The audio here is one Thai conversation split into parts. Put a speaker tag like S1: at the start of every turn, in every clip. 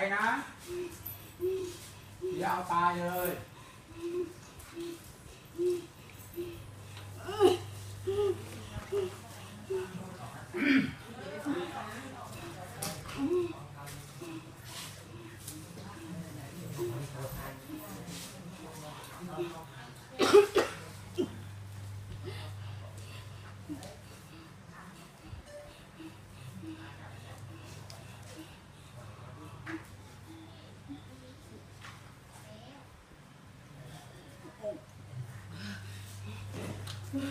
S1: ไปนะอย่า
S2: เอาตายเลยอืม นั่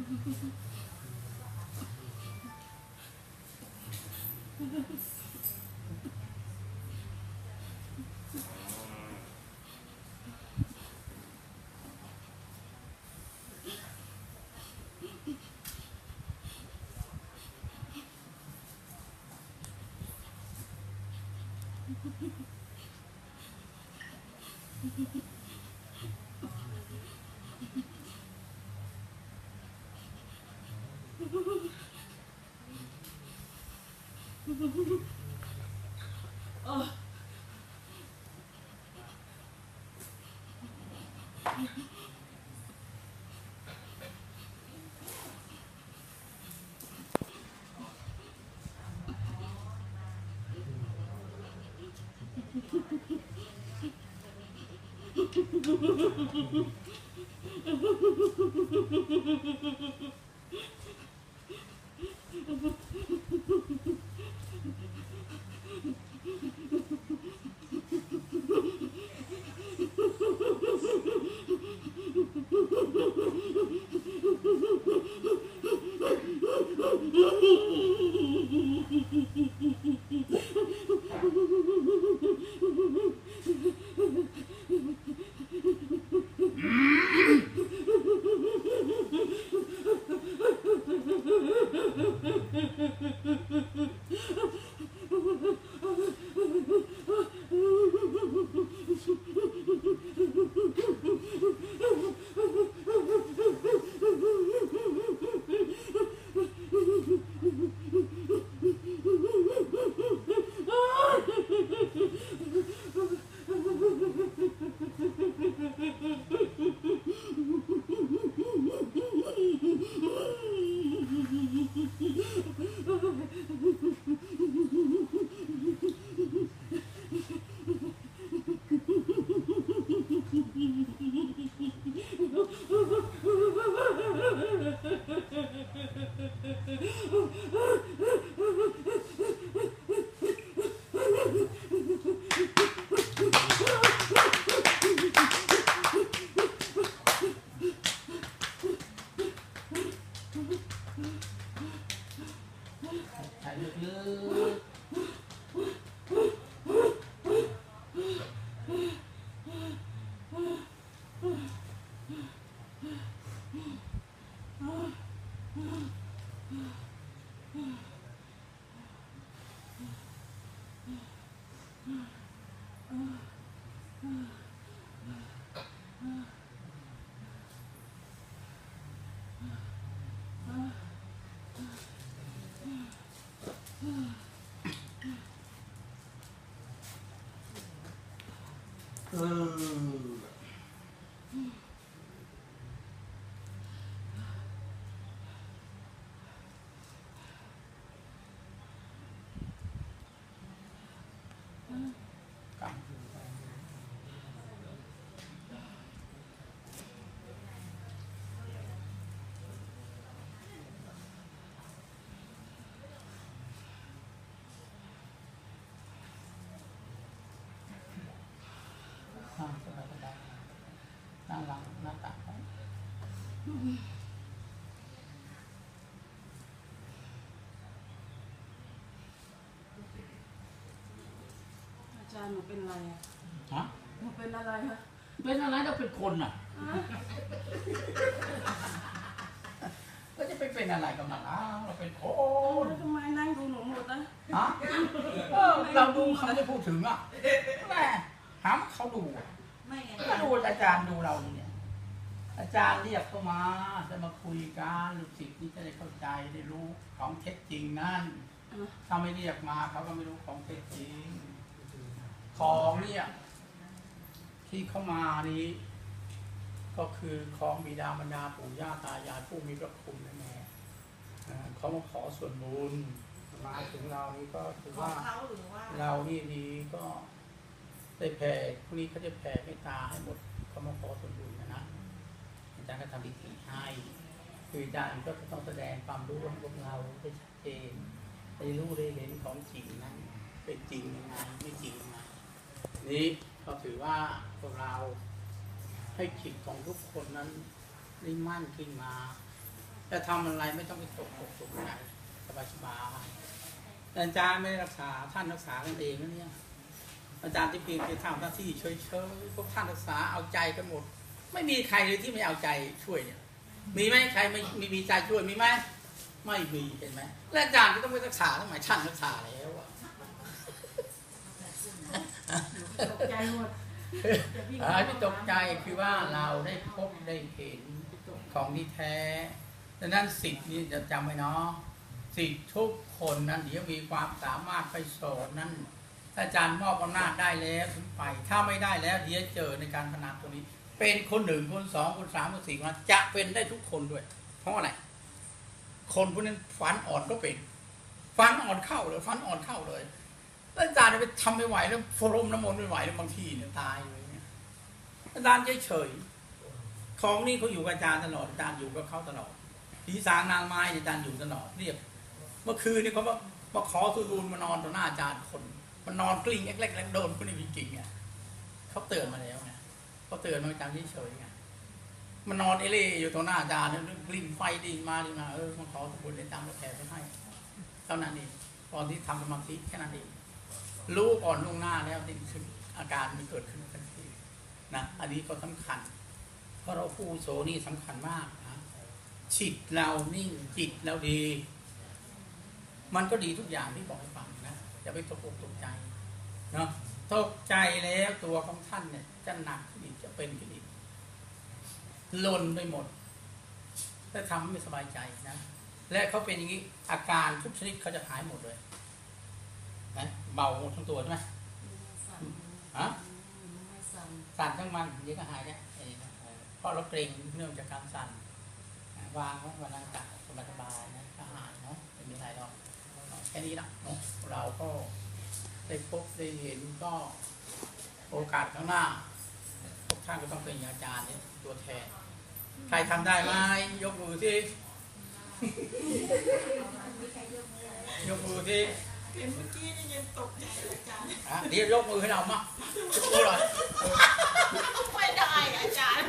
S1: อใช้ Ha ha ha ha ha! ลึ กๆเออนั่งสบายๆนั่งหลังหน้าต่างไว้
S2: อาจารย์หนูเป็นอะไรอะ
S1: ฮะ
S2: หนูเป็นอะไรคะ
S1: เป็นอะไรเราเป็นคนน่ะ ก็จะไปเป็นอะไรกับมันอ้าวเราเป็นคน
S2: แล้วทำไมนั่งดูหนูหมดนะ
S1: ฮะเออเราดูเขาไม่พูดถึงอะแม่ถามเขาดูอะ
S2: ไม่ไง
S1: ก็ดูอาจารย์ดูเราเนี่ย อาจารย์เรียกเข้ามาจะมาคุยกันลูกศิษย์นี่จะได้เข้าใจได้รู้ของเท็จจริงนั่นถ้าไม่เรียกมาเขาก็ไม่รู้ของเท็จจริง ของเนี่ยที่เข้ามานี้ ก็คือของบิดามารดาปู่ย่าตายายผู้มีพระคุณนั่นแหละอ่าเขามาขอส่วนบุญมาถึงเรานี่ก็ถือ
S3: ของ
S1: ว่า
S3: เขาหรือว่า
S1: เรานี่ดีก็ได้แผ่พวกนี้เขาจะแผ่เมตตาให้หมดเขามาขอส่วนบุญนะนะอา จารย์ก็ทำพิธีให้คืออาจารย์ก็จะต้องแสดงความรู้ให้พวกเราได้ชัดเจนได้รู้ได้เห็นของจริงนั้น เป็นจริงยังไงไม่จริงยังไงนี้ก็ถือว่าพวกเราให้จิตของทุกคนนั้นได้มั่นขึ้นมาจะทำอะไรไม่ต้องไปตกตกตกใจสบายสบายอาจารย์ไม่ได้รักษาท่านรักษากันเองนะเนี่ยอาจารย์ที่เพียงแค่ทำหน้าที่เฉยๆพวกท่านรักษาเอาใจกันหมด ไม่มีใครเลยที่ไม่เอาใจช่วยเนี่ย มีไหมใครไม่มีมีใจช่วยมีไหมไม่มีเห็นไหมและอาจารย์ก็ต้องไปรักษาทำไมท่านรักษาแล้วอะ
S2: ตกใจหมด
S1: อ่าที่ตกใจคือว่าเราได้พบได้เห็นของที่แท้ดังนั้นสิทธิ์นี้จะจำไว้เนาะสิทธิ์ทุกคนนั้นเดี๋ยวมีความสามารถไปสอนนั้นถ้าอาจารย์มอบอำนาจได้แล้วถึงไป ถ้าไม่ได้แล้วเดี๋ยวเจอในการพนันตรงนี้ เป็นคนหนึ่งคนสองคนสามคนสี่คนจะเป็นได้ทุกคนด้วย เพราะอะไร คนพวกนั้นฟันอ่อนก็เป็นฟันอ่อนเข้าเลยฟันอ่อนเข้าเลยอาจารย์ไปทำไม่ไหวแล้วโฟรมน้ำมนต์ไม่ไหวแล้วบางทีเนี่ยตายเลยเนี่ยอาจารย์เฉยๆของนี่เขาอยู่กับอาจารย์ตลอดอาจารย์อยู่กับเขาตลอดผีสางนางไม้อาจารย์อยู่ตลอดเรียบเมื่อคืนนี่เขามามาขอสุรูนมานอนต่อหน้าอาจารย์คน มันนอนกลิ้งเล็กๆแล้วโดนคนนี้จริงๆอะเขาเตือนมาแล้ว ไงเขาเตือนมาอาจารย์เฉยๆไงมันนอนเอเล่อยู่ตรงหน้าอาจารย์แล้วกลิ่นไฟดีมาดีมาเออมาขอสมบูรณ์ในตามมาแผ่ไปให้เท่านั้นเองตอนที่ทำสมาธิแค่นั้นเองรู้ก่อนล่วงหน้าแล้วนี่คืออาการมันเกิดขึ้นทันทีนะอันนี้ก็สำคัญ เพราะเราผู้โสนี่สำคัญมากนะจิตเรานิ่งจิตเราดี มันก็ดีทุกอย่างที่บอกให้ฟังนะอย่าไปตกอกตกใจเนาะตกใจแล้วตัวของท่านเนี่ยจะหนัก เป็นขึ้นอีกลนไปหมดและทำให้ไม่สบายใจนะ และเขาเป็นอย่างนี้อาการทุกชนิดเขาจะหายหมดเลยนะเบาหมดทั้งตัวใช่ไหมฮะสั่นทั้งมันเดี๋ยวก็หายได้เองนะเออเพราะเราเกรงเนื่องจากการสั่นอ่าวางไว้วันนั้นกะสบายๆนะก็หายเนาะไม่มีอะไรหรอกแค่นี้ละเนาะเราก็ได้พบได้เห็นก็โอกาสข้างหน้า พวกท่านก็ต้องเป็นอาจารย์เนี่ยตัวแทน ใครทำได้ไหมยกมือที่ยกมือที่
S2: เมื่อกี้นี่ยังตกใจเลยอาจารย์
S1: อะเดี๋ยวยกมือให้เรามายกมือหน่อย
S2: ไม่ได้อาจารย์